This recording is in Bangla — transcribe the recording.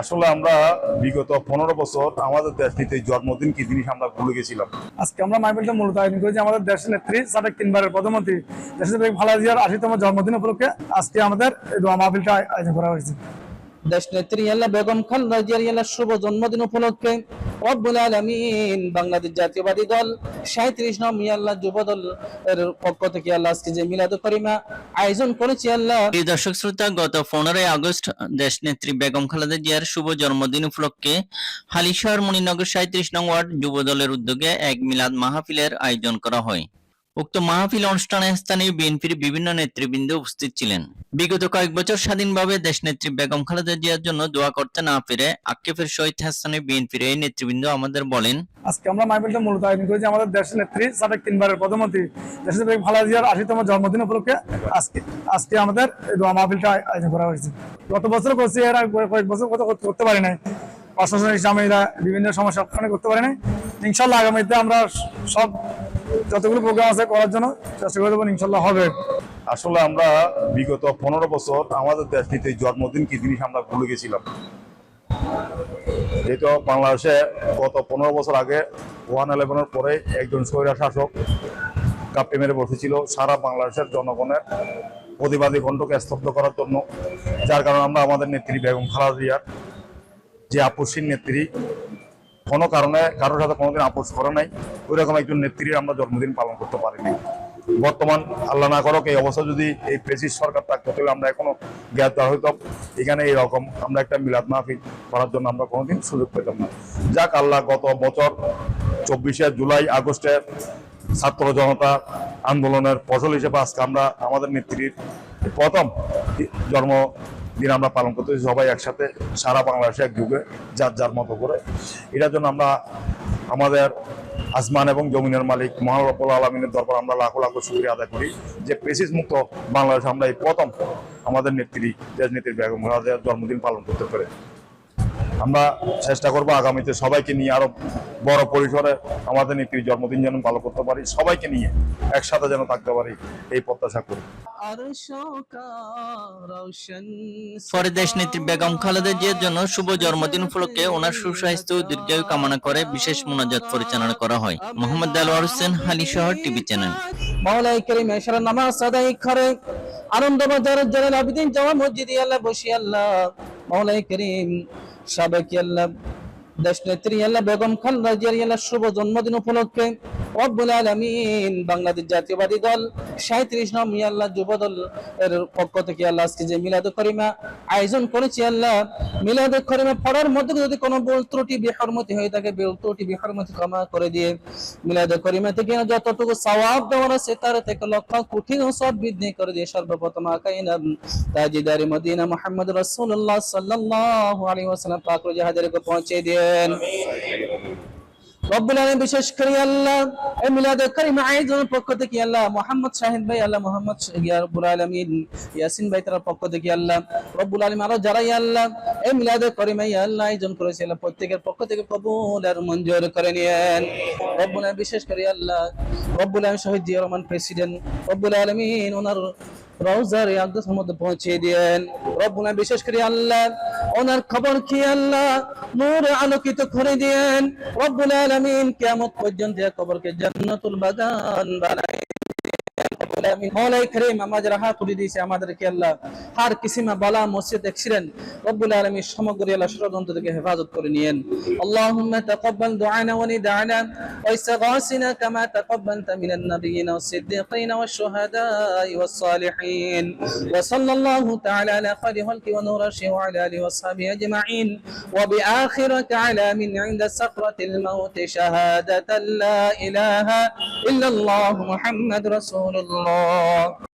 আসলে আমরা বিগত পনেরো বছর আমাদের দেশটিতে জন্মদিন কি জিনিস আমরা ভুলে গেছিলাম? আজকে আমরা মাইবেলটা মূলত আয়োজন করেছি আমাদের দেশের নেত্রী সাবেক তিনবারের প্রধানমন্ত্রী দেশের খালেদা জিয়ার আশিতম জন্মদিন উপলক্ষে আজকে আমাদের মাহফিলটা আয়োজন করা হয়েছে। দেশ নেত্রী আল্লাহ বেগম খালেদা জিয়ার আল্লাহ শুভ জন্মদিন উপলক্ষে রব্বুল আলামিন বাংলাদেশ জাতীয়বাদী দল সাঁত্রিশ নম আল্লাহ যুব দল এর পক্ষ থেকে আল্লাহ আজকে যে মিলাদ করিমা আয়োজন করেছি, আল্লাহ। প্রিয় দর্শক শ্রোতা, গত পনেরোই আগস্ট দেশ নেত্রী বেগম খালেদা জিয়ার শুভ জন্মদিন উপলক্ষে হালিশহর মণিনগর সাঁত্রিশ নং ওয়ার্ড যুব দলের উদ্যোগে এক মিলাদ মাহফিলের আয়োজন করা হয়। উক্ত মাহফিল অনুষ্ঠানে স্থানীয় বিএনপির বিভিন্ন নেতৃবৃন্দ উপস্থিত ছিলেন। বিগত কয়েক বছর স্বাধীনভাবে দেশনেত্রী বেগম খালেদা জিয়ার জন্য দোয়া করতে না পেরে আক্ষেপের সহিত স্থানীয় বিএনপির এই নেতৃবৃন্দ আমাদের বলেন, আজকে আমরা মাইবেলটা মূলত আয়োজন করেছি আমাদের দেশের নেত্রী সাবেক তিনবারের প্রধানমন্ত্রী দেশের বেগম খালেদা জিয়ার আশিতম জন্মদিন উপলক্ষে আজকে আজকে আমাদের দোয়া মাহফিলটা আয়োজন করা হয়েছে। গত বছর করছি কয়েক বছর করতে পারি নাই। প্রশাসন হিসাবে বিভিন্ন সমস্যা করতে পারি নাই। ইনশাল্লাহ আগামীতে আমরা সব যতগুলো প্রোগ্রাম আছে করার জন্য চেষ্টা করে দেবো, ইনশাল্লাহ হবে। আসলে আমরা বিগত পনেরো বছর আমাদের দেশটিতে জন্মদিন কি জিনিস আমরা ভুলে গেছিলাম। যেহেতু বাংলাদেশে গত পনেরো বছর আগে ওয়ান ইলেভেনের পরে একজন স্বৈরা শাসক কাপ্পে মেরে বসেছিল সারা বাংলাদেশের জনগণের প্রতিবাদী কণ্ঠকে স্তব্ধ করার জন্য। যার কারণে আমরা আমাদের নেত্রী বেগম খালেদা জিয়ার যে আপসীন নেত্রী কোনো কারণে কারোর সাথে কোনোদিন আপোষ করে নাই। ওই রকম একজন নেত্রীর আমরা জন্মদিন পালন করতে পারিনি। বর্তমান আল্লাহ না করক, এই অবস্থা যদি এই প্রেসিস সরকার থাকতো, তাহলে আমরা এখনও জ্ঞাত হইতাম এখানে এইরকম আমরা একটা মিলাদ মাহফিল করার জন্য আমরা কোনোদিন সুযোগ পেতাম না। যাক, আল্লাহ গত বছর চব্বিশে জুলাই, আগস্টে ছাত্র জনতা আন্দোলনের ফসল হিসেবে আজকে আমরা আমাদের নেত্রীর প্রথম জন্মদিন আমরা পালন করতেছি সবাই একসাথে সারা বাংলাদেশে এক যুগে যার যার মতো করে। এটার জন্য আমরা আমাদের আসমান এবং জমিনের মালিক মহানবুল আলমিনের দরবার আমরা লাখো লাখো শুক্রিয়া আদায় করি যে পেসিস মুক্ত বাংলাদেশ আমরা এই প্রথম আমাদের নেত্রী রাজনীতির নেত্রী বেগম জন্মদিন পালন করতে পারে। আমরা চেষ্টা করব আগামীতে সবাইকে নিয়ে আরও বড় পরিসরে আমাদের নেত্রীর জন্মদিন যেন পালন করতে পারি সবাইকে নিয়ে একসাথে যেন থাকতে পারি এই প্রত্যাশা করি। পরে দেশ নেত্রী বেগম খালেদা জিয়ার জন্য শুভ জন্মদিন উপলক্ষে ওনার সুস্বাস্থ্য ও দীর্ঘায়ু কামনা করে বিশেষ মোনাজাত পরিচালনা করা হয়। মোহাম্মদ দেলোয়ার হোসেন হালি শহর টিভি চ্যানেল। মাওলাই করিম এশারা নামাজ আদায় করে আনন্দ বাজার জালাল আবিদিন জামা মসজিদে আল্লাহ বসি আল্লাহ। মাওলাই করিম সাবেক আল্লাহ দেশ নেত্রী আল্লাহ বেগম খান জিয়ার আল্লাহ শুভ জন্মদিন উপলক্ষে রব্বুল আলামিন, বাংলাদেশ জাতীয়বাদী দল সাঁত্রিশ নম আল্লাহ যুব দল এর পক্ষ থেকে আল্লাহ আজকে যে মিলাদ করিমা আয়োজন করেছি আল্লাহ, মিলাদ করিমা পড়ার মধ্যে যদি কোনো ভুল ত্রুটি, বিহরমতি হয়ে থাকে, ভুল ত্রুটি, বিহরমতি ক্ষমা করে দিয়ে মিলাদ করিমা থেকে যতটুকু সওয়াব দেওয়ার আছে, তার থেকে লক্ষ কোটি সব বৃদ্ধি করে দিয়ে সর্বপ্রথম আকাইনা তাজিদারি মদিনা মুহাম্মদ রাসূলুল্লাহ সাল্লাল্লাহু আলাইহি ওয়াসাল্লাম পাক জাহাদেরকে পৌঁছে দেন রব্বুল আলামিন বিশেষ করে আল্লাহ, এই মিলাদ কারিম আয়োজনের পক্ষ থেকে আল্লাহ, মোহাম্মদ শাহিদ ভাই আল্লাহ মোহাম্মদ রব্বুল আলামিন, ইয়াসিন ভাই তার পক্ষ থেকে আল্লাহ, রব্বুল আলামিন আরও যারা ইয়া আল্লাহ, এই মিলাদ কারিম আল্লাহ আয়োজন করেছে প্রত্যেকের পক্ষ থেকে কবুল আর মঞ্জুর করে নিয়েন। রব্বুল আলামিন বিশেষ করে আল্লাহ, রব্বুল আলামিন শহীদ জিয়া রহমান প্রেসিডেন্ট, রব্বুল আলামিন ওনার রওজার মধ্যে পৌঁছে দেন রব্বুল বিশেষ করে আল্লাহ ওনার খবর কি আল্লাহ? নূর আলোকিত করে দেন রব্বুল আলামিন কিয়ামত পর্যন্ত কবরকে জান্নাতুল বাগান বানায় মৌলাই করিম আমাদের রাহা করে দিয়েছে আমাদেরকে আল্লাহ হার কিসিমা বালা মসজিদ এক্সিডেন্ট রব্বুল আলামিন সমগ্র আল্লাহ ষড়যন্ত্র থেকে হেফাজত করে নিয়েন اللهم تقبل دعانا ونداءنا واستغاثنا كما تقبلت من النبيين والصديقين والشهداء والصالحين وصلى الله تعالى على خير خلق ونور الشيء وعلى اله واصحابه اجمعين وبآخرة على من عند سكرة الموت شهادة لا إله إلا الله محمد رسول الله Allah.